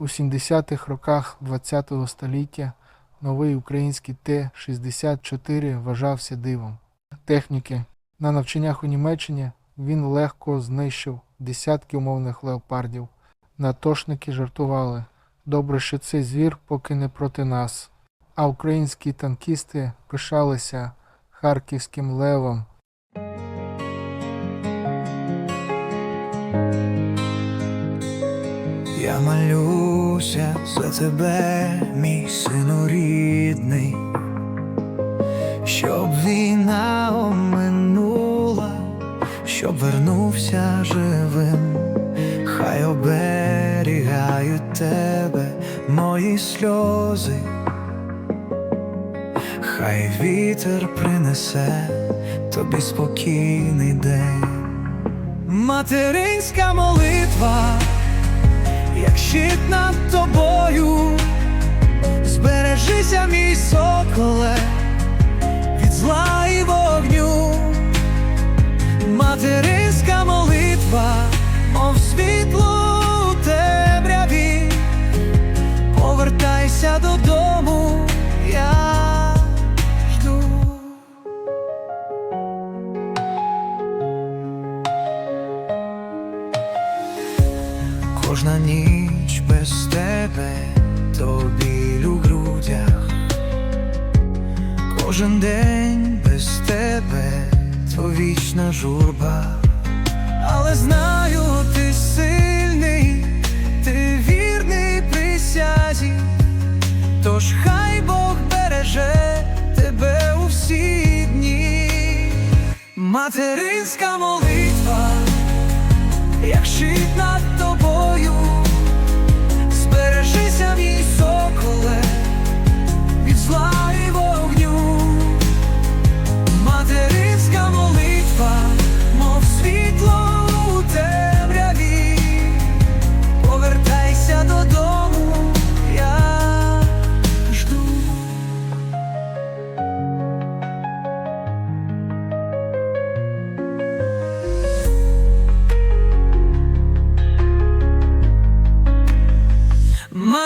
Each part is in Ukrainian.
У 70-х роках ХХ століття новий український Т-64 вважався дивом. Техніки на навчаннях у Німеччині він легко знищив десятки умовних леопардів. Натошники жартували. Добре, що цей звір поки не проти нас. А українські танкісти пишалися харківським левом. Я молюся за тебе, мій сину рідний, щоб війна оминула, щоб вернувся живим, хай оберігають тебе мої сльози, хай вітер принесе тобі спокійний день. Материнська молитва як щит над тобою, збережися, мій соколе, від зла і вогню, материнська молитва, мов світло у темряві, повертайся додому, Кожна ніч без тебе, то біль у грудях, кожен день без тебе, то вічна журба. Але знаю, ти сильний, ти вірний присязі, тож хай Бог береже тебе у всі дні, материнська молитва як щит над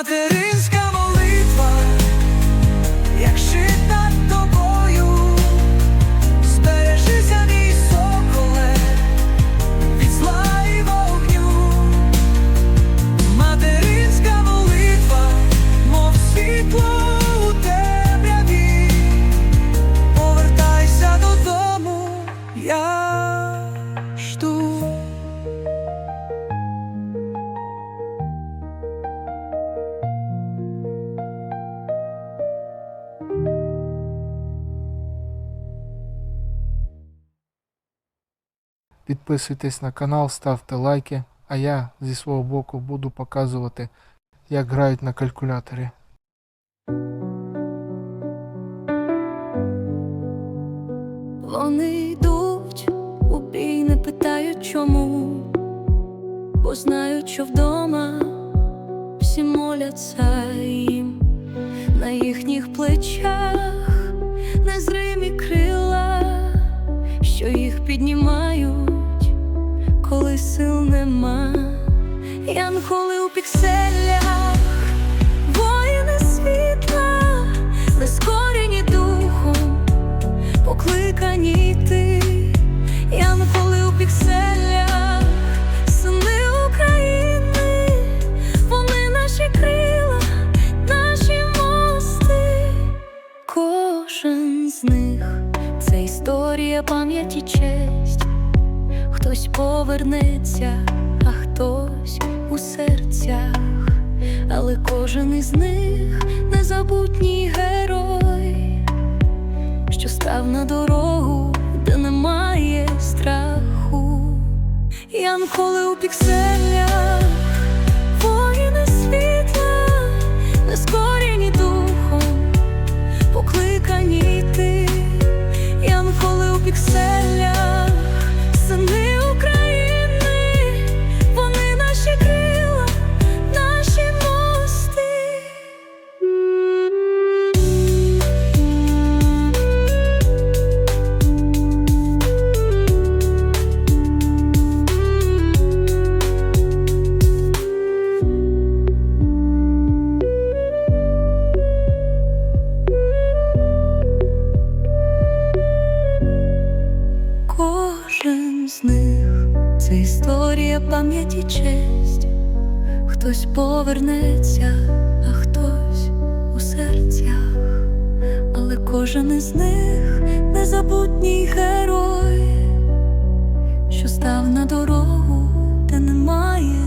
Материнська Підписуйтесь на канал, ставте лайки, а я зі свого боку буду показувати, як грають на калькуляторі. Вони йдуть у бій, не питають чому, бо знають, що вдома всі моляться їм на їхніх плечах незримі крила, що їх піднімають, коли сил нема, янголи у пікселях, воїни світла, нескорені духом покликані йти, янголи у пікселях, сини України, вони наші крила, наші мости, кожен з них це історія, пам'ять і честь, хтось повернеться, а хтось у серцях, але кожен із них незабутній герой що став на дорогу, де немає страху. Янколи у пікселях, з них це історія пам'яті честь, хтось повернеться, а хтось у серцях, але кожен із них незабутній герой, що став на дорогу, де немає.